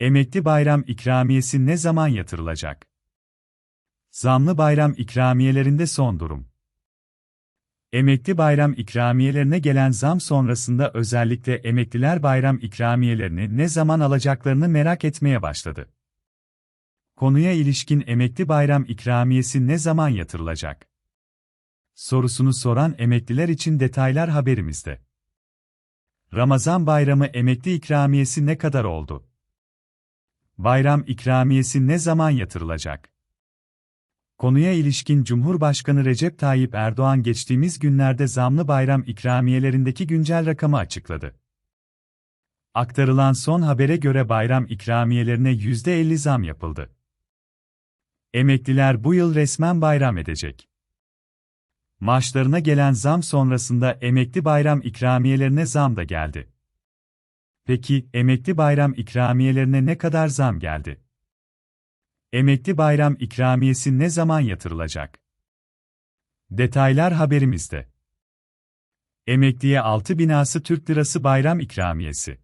Emekli bayram ikramiyesi ne zaman yatırılacak? Zamlı bayram ikramiyelerinde son durum. Emekli bayram ikramiyelerine gelen zam sonrasında özellikle emekliler bayram ikramiyelerini ne zaman alacaklarını merak etmeye başladı. Konuya ilişkin emekli bayram ikramiyesi ne zaman yatırılacak? Sorusunu soran emekliler için detaylar haberimizde. Ramazan bayramı emekli ikramiyesi ne kadar oldu? Bayram ikramiyesi ne zaman yatırılacak? Konuya ilişkin Cumhurbaşkanı Recep Tayyip Erdoğan geçtiğimiz günlerde zamlı bayram ikramiyelerindeki güncel rakamı açıkladı. Aktarılan son habere göre bayram ikramiyelerine %50 zam yapıldı. Emekliler bu yıl resmen bayram edecek. Maaşlarına gelen zam sonrasında emekli bayram ikramiyelerine zam da geldi. Peki, emekli bayram ikramiyelerine ne kadar zam geldi? Emekli bayram ikramiyesi ne zaman yatırılacak? Detaylar haberimizde. Emekliye 6 binası Türk Lirası bayram ikramiyesi.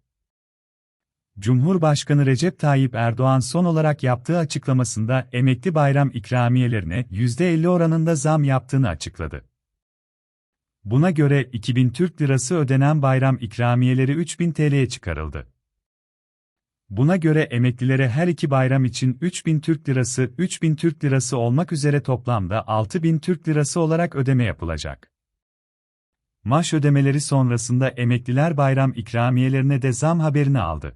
Cumhurbaşkanı Recep Tayyip Erdoğan son olarak yaptığı açıklamasında emekli bayram ikramiyelerine %50 oranında zam yaptığını açıkladı. Buna göre 2000 Türk Lirası ödenen bayram ikramiyeleri 3000 TL'ye çıkarıldı. Buna göre emeklilere her iki bayram için 3000 Türk Lirası, 3000 Türk Lirası olmak üzere toplamda 6000 Türk Lirası olarak ödeme yapılacak. Maaş ödemeleri sonrasında emekliler bayram ikramiyelerine de zam haberini aldı.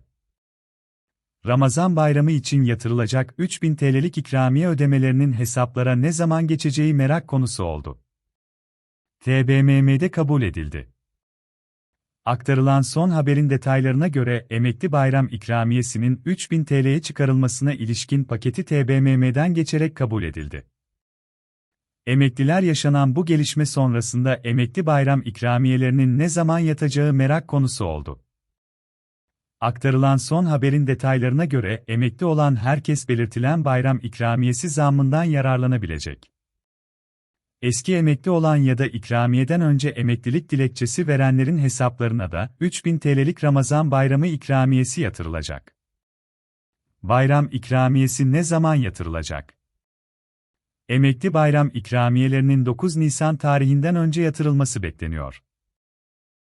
Ramazan bayramı için yatırılacak 3000 TL'lik ikramiye ödemelerinin hesaplara ne zaman geçeceği merak konusu oldu. TBMM'de kabul edildi. Aktarılan son haberin detaylarına göre emekli bayram ikramiyesinin 3000 TL'ye çıkarılmasına ilişkin paketi TBMM'den geçerek kabul edildi. Emekliler yaşanan bu gelişme sonrasında emekli bayram ikramiyelerinin ne zaman yatacağı merak konusu oldu. Aktarılan son haberin detaylarına göre emekli olan herkes belirtilen bayram ikramiyesi zammından yararlanabilecek. Eski emekli olan ya da ikramiyeden önce emeklilik dilekçesi verenlerin hesaplarına da 3000 TL'lik Ramazan bayramı ikramiyesi yatırılacak. Bayram ikramiyesi ne zaman yatırılacak? Emekli bayram ikramiyelerinin 9 Nisan tarihinden önce yatırılması bekleniyor.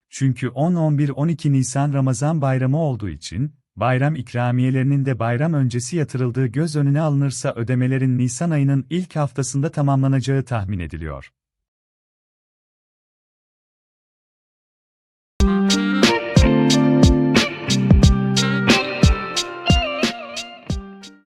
Çünkü 10-11-12 Nisan Ramazan bayramı olduğu için, bayram ikramiyelerinin de bayram öncesi yatırıldığı göz önüne alınırsa ödemelerin Nisan ayının ilk haftasında tamamlanacağı tahmin ediliyor.